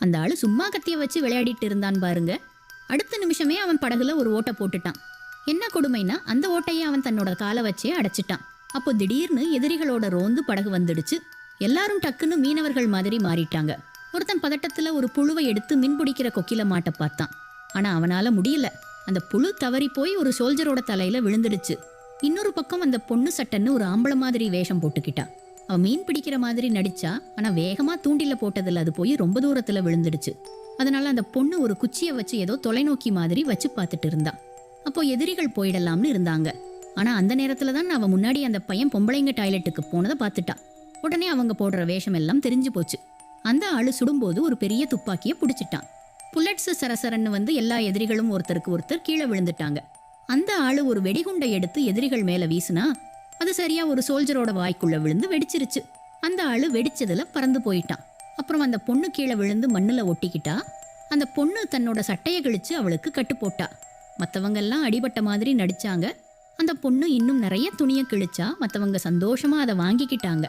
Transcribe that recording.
அந்த ஆளு சும்மா கத்திய வச்சு விளையாடிட்டு இருந்தான் பாருங்க. அடுத்த நிமிஷமே அவன் படகுல ஒரு ஓட்டை போட்டுட்டான். என்ன கொடுமைனா அந்த ஓட்டையை அவன் தன்னோட காலை வச்சே அடைச்சிட்டான். அப்போ திடீர்னு எதிரிகளோட ரோந்து படகு வந்துடுச்சு. எல்லாரும் டக்குன்னு மீனவர்கள் மாதிரி மாறிட்டாங்க. ஒருத்தன் பதட்டத்துல ஒரு புழுவை எடுத்து மின் பிடிக்கிற கொக்கில மாட்ட பார்த்தான். ஆனா அவனால முடியல. அந்த புழு தவறி போய் ஒரு சோல்ஜரோட தலையில விழுந்துடுச்சு. இன்னொரு பக்கம் அந்த பொண்ணு சட்டன்னு ஒரு ஆம்பளை மாதிரி வேஷம் போட்டுக்கிட்டான் மீன் பிடிக்கிற மாதிரி நடிச்சா ஆனா வேகமா தூண்டில போட்டதுல அது போய் ரொம்ப தூரத்துல விழுந்துடுச்சு. அதனால அந்த பொண்ணு ஒரு குச்சியை வச்சு ஏதோ தொலைநோக்கி மாதிரி வச்சு பார்த்துட்டு இருந்தா. அப்போ எதிரிகள் போயிடலாம்னு இருந்தாங்க. ஆனா அந்த நேரத்தில் தான் அவன் முன்னாடி அந்த பையன் பொம்பளைங்க டாய்லெட்டுக்கு போனதை பார்த்துட்டா. உடனே அவங்க போடுற வேஷம் எல்லாம் தெரிஞ்சு போச்சு. அந்த ஆளு சுடும்போது ஒரு பெரிய துப்பாக்கியை பிடிச்சிட்டான். புல்லட்ஸ் சரசரன்னு வந்து எல்லா எதிரிகளும் ஒருத்தருக்கு ஒருத்தர் கீழே விழுந்துட்டாங்க. அந்த ஆளு ஒரு வெடிகுண்டை எடுத்து எதிரிகள் மேல வீசினா அது சரியா ஒரு சோல்ஜரோட வாய்க்குள்ள விழுந்து வெடிச்சிருச்சு. அந்த ஆளு வெடிச்சதுல பறந்து போயிட்டான். அப்புறம் அந்த பொண்ணு கீழே விழுந்து மண்ணுல ஒட்டிக்கிட்டா அந்த பொண்ணு தன்னோட சட்டையை கிழிச்சு அவளுக்கு கட்டு போட்டா மத்தவங்க எல்லாம் அடிபட்ட மாதிரி நடிச்சாங்க. அந்த பொண்ணு இன்னும் நிறைய துணியை கிழிச்சா மற்றவங்க சந்தோஷமா அதை வாங்கிக்கிட்டாங்க.